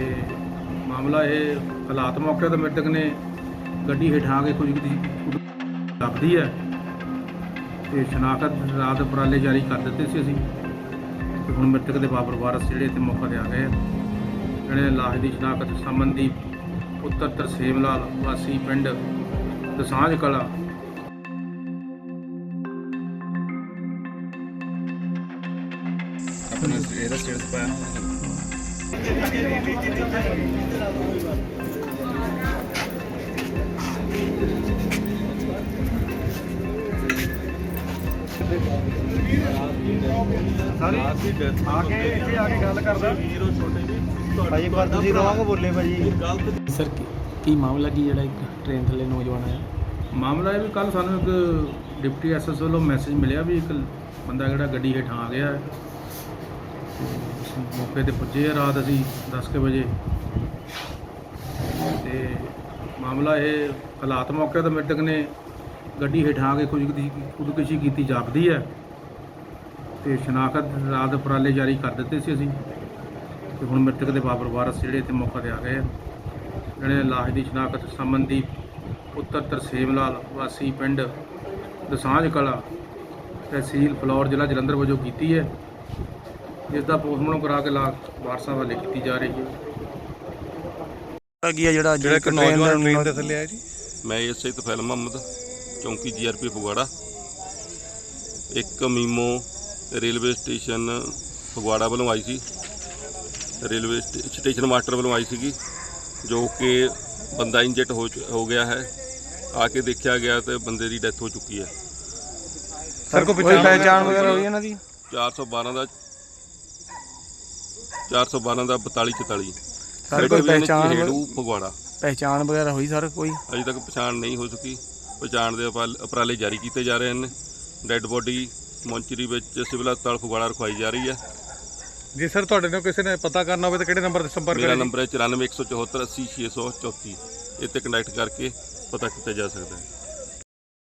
ਤੇ ਮਾਮਲਾ ਇਹ ਹਾਲਾਤ ਮੌਕੇ ਤੇ ਮ੍ਰਿਤਕ ਨੇ ਗੱਡੀ ਹੇਠਾਂ ਕੇ ਕੁਝ ਦੀ ਲੱਭਦੀ ਹੈ ਤੇ ਸ਼ਨਾਖਤ ਰਾਤ ਉਪਰਾਲੇ ਜਾਰੀ ਕਰ ਦਿੱਤੇ ਸੀ ਅਸੀਂ। ਤੇ ਹੁਣ ਮ੍ਰਿਤਕ ਦੇ ਬਾਬਰ ਵਾਰਸ ਜਿਹੜੇ ਇੱਥੇ ਮੌਕੇ ਤੇ ਆ ਗਏ ਆ। ਜਿਹੜੇ ਨੇ ਲਾਸ਼ ਦੀ ਸ਼ਨਾਖਤ ਸਮਨਦੀਪ ਪੁੱਤਰ ਤਰਸੇਮ ਲਾਲ ਵਾਸੀ ਪਿੰਡ ਦਸਾਂਝ ਕਲਾ ਆਪਣੇ ਇਹਦਾ ਸਟੇਟਸ ਪਾਇਆ ਆ ਕੇ ਇੱਥੇ ਆ ਕੇ ਗੱਲ ਕਰਦਾ ਵੀਰੋ ਛੋਟੇ ਜੀ ਭਾਈ ਇੱਕ ਵਾਰ ਤੁਸੀਂ ਰੋਂਗ ਬੋਲੇ ਭਾਜੀ ਸਰ ਕੀ- ਮਾਮਲਾ ਕੀ ਜਿਹੜਾ ਇੱਕ ਟ੍ਰੇਨ ਥੱਲੇ ਨੌਜਵਾਨ ਆਇਆ? ਮਾਮਲਾ ਇਹ ਵੀ ਕੱਲ ਸਾਨੂੰ ਇੱਕ ਡਿਪਟੀ ਐਸਐਸ ਵੱਲੋਂ ਮੈਸੇਜ ਮਿਲਿਆ ਵੀ ਇੱਕ ਬੰਦਾ ਜਿਹੜਾ ਗੱਡੀ ਹੇਠਾਂ ਆ ਗਿਆ। ਮੌਕੇ ਤੇ ਪੁੱਜੇ ਆ, ਰਾਤ ਅਸੀਂ 10 ਕੁ ਵਜੇ। ਤੇ ਮਾਮਲਾ ਇਹ ਹਾਲਾਤ ਮੌਕੇ ਤੇ ਮ੍ਰਿਤਕ ਨੇ ਗੱਡੀ ਹੇਠਾਂ ਆ ਕੇ ਕੁਝ ਖੁਦਕੁਸ਼ੀ ਕੀਤੀ, ਜਾਪਦੀ ਹੈ। ਤੇ ਸ਼ਨਾਖਤ ਰਾਤ ਉਪਰਾਲੇ ਜਾਰੀ ਕਰ ਦਿੱਤੇ ਸੀ ਅਸੀਂ। ਤੇ ਹੁਣ ਮ੍ਰਿਤਕ ਦੇ ਬਾਬਰ ਵਾਰਸ ਜਿਹੜੇ ਇੱਥੇ ਮੌਕੇ ਤੇ ਆ ਗਏ ਆ। ਜਿਹੜੇ ਲਾਸ਼ ਦੀ ਸ਼ਨਾਖਤ ਸਮਨਦੀਪ ਪੁੱਤਰ ਤਰਸੇਮ ਲਾਲ ਵਾਸੀ ਪਿੰਡ ਦਸਾਂਝ ਕਲਾ ਤਹਿਸੀਲ ਫਲੌਰ ਜ਼ਿਲ੍ਹਾ ਜਲੰਧਰ ਵਜੋਂ ਕੀਤੀ ਹੈ। ਜਿਸ ਦਾ ਪੋਸਟਮਾਰਟਮ ਕਰਾ ਕੇ ਲਾਸ਼ ਵਾਰਸਾਂ ਵਾਲੇ ਕੀਤੀ ਜਾ ਰਹੀ ਹੈ। ਕੀ ਆ ਜਿਹੜਾ ਜਿਹੜਾ ਇੱਕ ਨੌਜਵਾਨ ਟ੍ਰੇਨ ਦੇ ਥੱਲੇ ਆਇਆ ਜੀ। ਮੈਂ ਐਸਆਈ ਤਫੈਲ ਮੁਹੰਮਦ ਚੌਂਕੀ ਜੀਆਰਪੀ ਫਗਵਾੜਾ ਇੱਕ ਮੀਮੋ ਰੇਲਵੇ ਸਟੇਸ਼ਨ ਫਗਵਾੜਾ ਵੱਲੋਂ ਆਈ ਸੀ। ਰੇਲਵੇ ਸਟੇ- ਸਟੇਸ਼ਨ ਮਾਸਟਰ ਵੱਲੋਂ ਆਈ ਸੀਗੀ ਜੋ ਕਿ ਬੰਦਾ ਇੰਜਰਡ ਹੋ ਚੁ- ਹੋ ਗਿਆ ਹੈ। ਆ ਕੇ ਦੇਖਿਆ ਗਿਆ ਤੇ ਬੰਦੇ ਦੀ ਡੈਥ ਹੋ ਚੁੱਕੀ ਹੈ। ਸਰ ਕੋ ਕੋਈ ਪਛਾਣ ਪਹਿਚਾਣ ਵਗੈਰਾ ਹੋਈ ਇਹਨਾਂ ਦੀ? 412 ਦਾ 412 ਦਾ 4244 ਸਰ ਕੋਈ ਪਹਿਚਾਣ ਹੇੜੂ ਫਗਵਾੜਾ। ਪਹਿਚਾਣ ਵਗੈਰਾ ਹੋਈ ਸਰ ਕੋਈ? ਅਜੇ ਤੱਕ ਪਛਾਣ ਨਹੀਂ ਹੋ ਸਕੀ। ਪਛਾਣ ਦੇ ਉਪਰਾਲੇ ਜਾਰੀ ਕੀਤੇ ਜਾ ਰਹੇ ਹਨ। ਡੈੱਡ ਬੋਡੀ ਮੌਂਚਰੀ ਵਿੱਚ ਸਿਵਲ ਹਸਪਤਾਲ ਫਗਵਾੜਾ ਰਖਵਾਈ ਜਾ ਰਹੀ ਹੈ। ਜੇ ਸਰ ਤੁਹਾਡੇ ਨਾਲ ਕਿਸੇ ਨੇ ਪਤਾ ਕਰਨਾ ਹੋਵੇ ਤਾਂ ਕਿਹੜੇ ਨੰਬਰ ਤੇ ਸੰਪਰਕ ਮੇਰਾ ਕਰੇ ਨੰਬਰ ਹੈ 9414480634 ਇਹ ਤੇ ਕੰਟੈਕਟ ਕਰਕੇ ਪਤਾ ਕੀਤਾ ਜਾ ਸਕਦਾ ਹੈ।